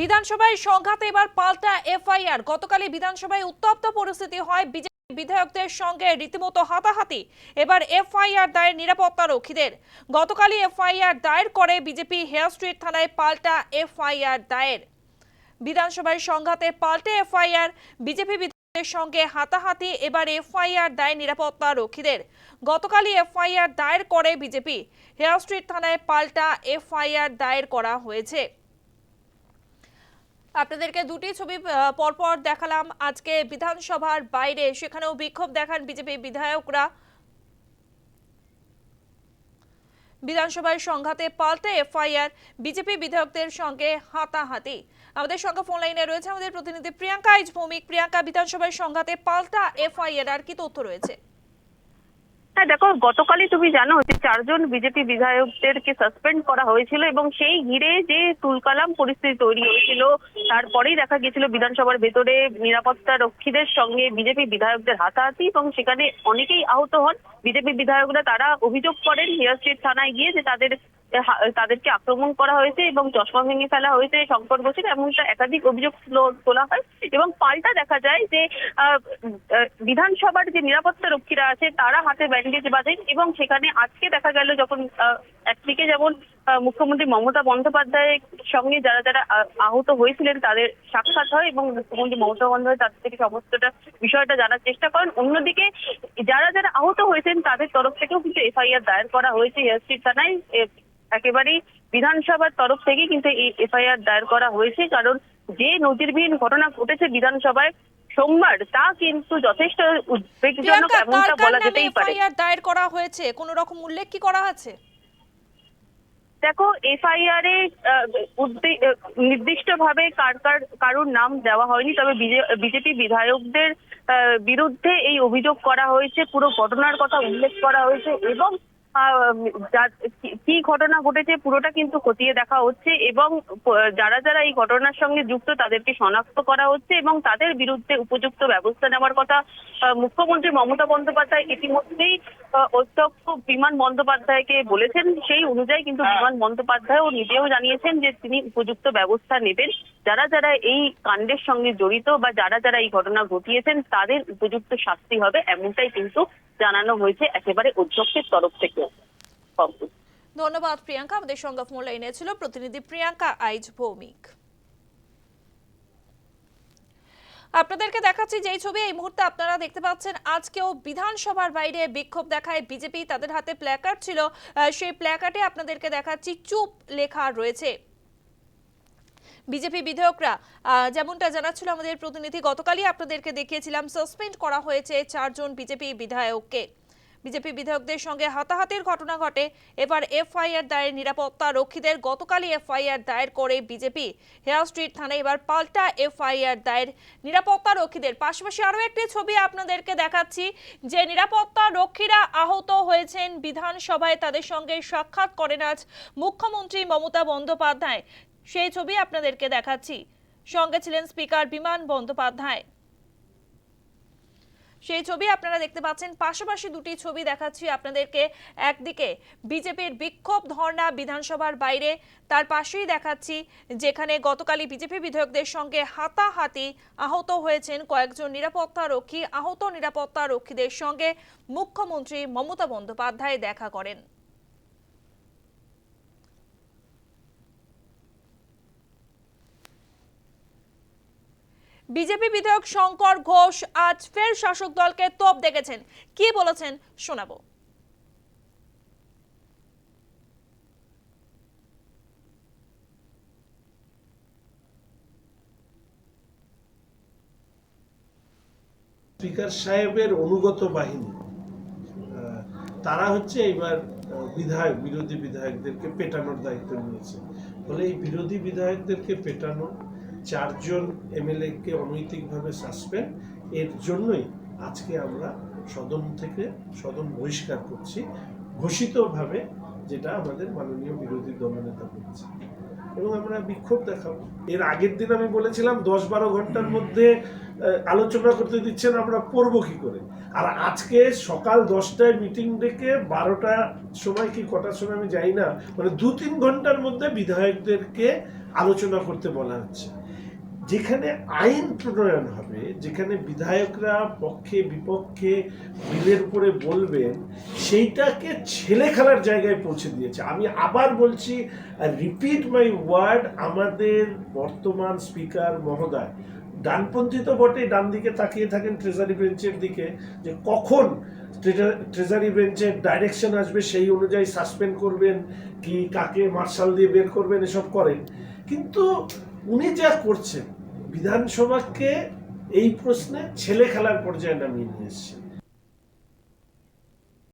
বিধানসভায় সংঘাতে, এবার পাল্টা এফআইআর। গতকালই বিধানসভায় উত্তপ্ত পরিস্থিতি হয় বিজেপি বিধায়কদের সঙ্গে রীতিমতো হাতাহাতি। এবার এফআইআর দায়ের নিরাপত্তা রক্ষীদের। গতকালই এফআইআর দায়ের করে বিজেপি হেয়ার স্ট্রিট থানায় পাল্টা এফআইআর দায়ের। বিধানসভায় সংঘাতে পাল্টে এফআইআর, বিজেপি বিধায়কদের সঙ্গে হাতাহাতি, এবার এফআইআর দায়ের নিরাপত্তা রক্ষীদের। গতকালই এফআইআর দায়ের করে বিজেপি। হেয়ার স্ট্রিট থানায় পাল্টা এফআইআর দায়ের করা হয়েছে। আপনাদেরকে দুটি ছবি পরপর দেখালাম আজকে বিধানসভার বাইরে। সেখানেও বিক্ষোভ দেখান বিজেপি বিধায়করা। বিধানসভায় সংঘাতে পাল্টে এফআইআর, বিজেপি বিধায়কদের সঙ্গে হাতাহাতি। আমাদের সঙ্গে ফোন লাইনে রয়েছে আমাদের প্রতিনিধি প্রিয়াঙ্কা আইজ ভৌমিক প্রিয়াঙ্কা, বিধানসভায় সংঘাতে পাল্টা এফআইআর আর কি তথ্য রয়েছে? হ্যাঁ দেখো, গতকালই তুমি জানো যে চারজন বিজেপি বিধায়কদেরকে সাসপেন্ড করা হয়েছিল এবং সেই ঘিরে যে তুলকালাম পরিস্থিতি তৈরি হয়েছিল, তারপরেই দেখা গিয়েছিল বিধানসভার ভেতরে নিরাপত্তা রক্ষীদের সঙ্গে বিজেপি বিধায়কদের হাতাহাতি এবং সেখানে অনেকেই আহত হন। বিজেপি বিধায়করা তারা অভিযোগ করেন হেয়ার স্ট্রিট থানায় গিয়ে যে তাদের তাদেরকে আক্রমণ করা হয়েছে এবং চশমা ভেঙে ফেলা হয়েছে শঙ্কর ঘোষের এমনটা একাধিক অভিযোগ তুলো- হয়। এবং পাল্টা দেখা যায় যে বিধানসভার যে নিরাপত্তা রক্ষীরা আছে, তারা হাতে ব্যান্ডেজ বাঁধেন এবং সেখানে আজকে দেখা গেল যখন একদিকে যেমন মুখ্যমন্ত্রী মমতা বন্দ্যোপাধ্যায়ের সঙ্গে যারা যারা আহত হয়েছিলেন তাদের সাক্ষাৎ হয় এবং মুখ্যমন্ত্রী মমতা বন্দ্যোপাধ্যায় তাদের থেকে সমস্তটা, বিষয়টা জানার চেষ্টা করেন। অন্যদিকে যারা যারা আহত হয়েছেন তাদের তরফ থেকেও কিন্তু এফআইআর দায়ের করা হয়েছে। হেয়ারস্ট্রিট থানায় একেবারেই বিধানসভার তরফ থেকে কিন্তু এই এফআইআর দায়ের করা হয়েছে। কারণ যে নজিরবিহীন ঘটনা ঘটেছে বিধানসভায় সোমবার তা কিন্তু যথেষ্ট উদ্বেগজনক এমনটা বলা যেতেই পারে। দায়ের করা হয়েছে কোনো রকম উল্লেখ কি করা আছে? দেখো এফআইআর এ নির্দিষ্ট ভাবে কার কার কারোর নাম দেওয়া হয়নি তবে বিজেপি বিধায়কদের বিরুদ্ধে এই অভিযোগ করা হয়েছে পুরো ঘটনার কথা উল্লেখ করা হয়েছে এবং কি- কি ঘটনা ঘটেছে পুরোটা কিন্তু খতিয়ে দেখা হচ্ছে এবং যারা যারা এই ঘটনার সঙ্গে যুক্ত তাদেরকে শনাক্ত করা হচ্ছে এবং তাদের বিরুদ্ধে উপযুক্ত ব্যবস্থা নেওয়ার কথা মুখ্যমন্ত্রী মমতা বন্দ্যোপাধ্যায় ইতিমধ্যেই অধ্যক্ষ বিমান বন্দ্যোপাধ্যায়কে বলেছেন। সেই অনুযায়ী কিন্তু বিমান বন্দ্যোপাধ্যায়ও নিজেও জানিয়েছেন যে তিনি উপযুক্ত ব্যবস্থা নেবেন। যারা যারা এই কাণ্ডের সঙ্গে জড়িত বা যারা যারা এই ঘটনা ঘটিয়েছেন তাদের উপযুক্ত শাস্তি হবে এমনটাই কিন্তু জানানো হয়েছে একেবারে অধ্যক্ষের তরফ থেকে। ধন্যবাদ, প্রিয়াঙ্কা। আমাদের সঙ্গে ফোন লাইনে ছিল প্রতিনিধি প্রিয়াঙ্কা আইজ ভৌমিক। আপনাদেরকে দেখাচ্ছি যেই ছবি, এই মুহূর্তে আপনারা দেখতে পাচ্ছেন, আজকেও বিধানসভার বাইরে বিক্ষোভ দেখায় বিজেপি। তাদের হাতে প্ল্যাকার্ড ছিল। সেই প্ল্যাকার্ডে আপনাদেরকে দেখাচ্ছি চুপ লেখা রয়েছে। বিজেপি বিধায়করা যেমনটা জানাচ্ছিল আমাদের প্রতিনিধি, গতকালই আপনাদেরকে দেখিয়েছিলাম সাসপেন্ড করা হয়েছে চারজন বিজেপি বিধায়ককে। বিজেপি বিধায়কদের সঙ্গে হাতাহাতির ঘটনা ঘটে। এবার এফআইআর দায়ের নিরাপত্তা রক্ষীদের গতকালই এফআইআর দায়ের করে বিজেপি। হেয়ার স্ট্রিট থানায় এবার পাল্টা এফআইআর দায়ের নিরাপত্তা রক্ষীদের। পাশাপাশি আরও একটি ছবি আপনাদেরকে দেখাচ্ছি, যে নিরাপত্তা রক্ষীরা আহত হয়েছেন বিধানসভায়। তাদের সঙ্গে সাক্ষাৎ করেন আজ মুখ্যমন্ত্রী মমতা বন্দ্যোপাধ্যায়। সেই ছবি আপনাদেরকে দেখাচ্ছি। সঙ্গে ছিলেন স্পিকার বিমান বন্দ্যোপাধ্যায়। সেই ছবি আপনারা দেখতে পাচ্ছেন। পাশাপাশি দুটি ছবি দেখাচ্ছি আপনাদেরকে। একদিকে বিজেপির বিক্ষোভ ধর্ণা বিধানসভার বাইরে। তার পাশেই দেখাচ্ছি যেখানে গতকালই বিজেপি বিধায়কদের সঙ্গে হাতাহাতি আহত হয়েছেন কয়েকজন নিরাপত্তা রক্ষী আহত নিরাপত্তা রক্ষীদের সঙ্গে মুখ্যমন্ত্রী মমতা বন্দ্যোপাধ্যায় দেখা করেন। বিজেপি বিধায়ক শঙ্কর ঘোষ আজ ফের শাসক দলকে তোপ দেখেছেন। কি বলেছেন শোনাবো। স্পিকার সাহেবের অনুগত বাহিনী তারা হচ্ছে এবার বিধায়ক, বিরোধী বিধায়কদেরকে পেটানোর দায়িত্ব নিয়েছে। ফলে এই বিরোধী বিধায়কদেরকে পেটানো চারজন এমএলএ কে অনৈতিকভাবে সাসপেন্ড এর জন্যই আজকে আমরা সদন থেকে সদন বহিষ্কার করছি, ঘোষিতভাবে যেটা আমাদের মাননীয় বিরোধী দলনেতা বলেছে এবং আমরা বিক্ষোভ দেখাবো। এর আগের দিন আমি বলেছিলাম দশ বারো ঘণ্টার মধ্যে আলোচনা করতে দিচ্ছেন, আমরা পড়ব কি করে? আর আজকে সকাল দশটায় মিটিং ডেকে বারোটা সময় কি কটার সময় আমি যাই না মানে দু তিন ঘণ্টার মধ্যে বিধায়কদেরকে আলোচনা করতে বলা হচ্ছে। যেখানে আইন প্রণয়ন হবে, যেখানে বিধায়করা পক্ষে, বিপক্ষে বিলের উপরে বলবেন, সেইটাকে ছেলে খেলার জায়গায় পৌঁছে দিয়েছে। আমি আবার বলছি রিপিট মাই ওয়ার্ড আমাদের বর্তমান স্পিকার মহোদয়, ডানপন্থী তো বটে ডান দিকে তাকিয়ে থাকেন ট্রেজারি বেঞ্চের দিকে, যে কখন ট্রেজারি বেঞ্চের ডাইরেকশন আসবে সেই অনুযায়ী সাসপেন্ড করবেন, কি কাকে মার্শাল দিয়ে বের করবেন, এসব করেন। কিন্তু উনি যা করছেন বিধানসভাকে এই প্রশ্নে ছেলে খেলার পর্যায়ে নামিয়ে নিয়ে এসছেন।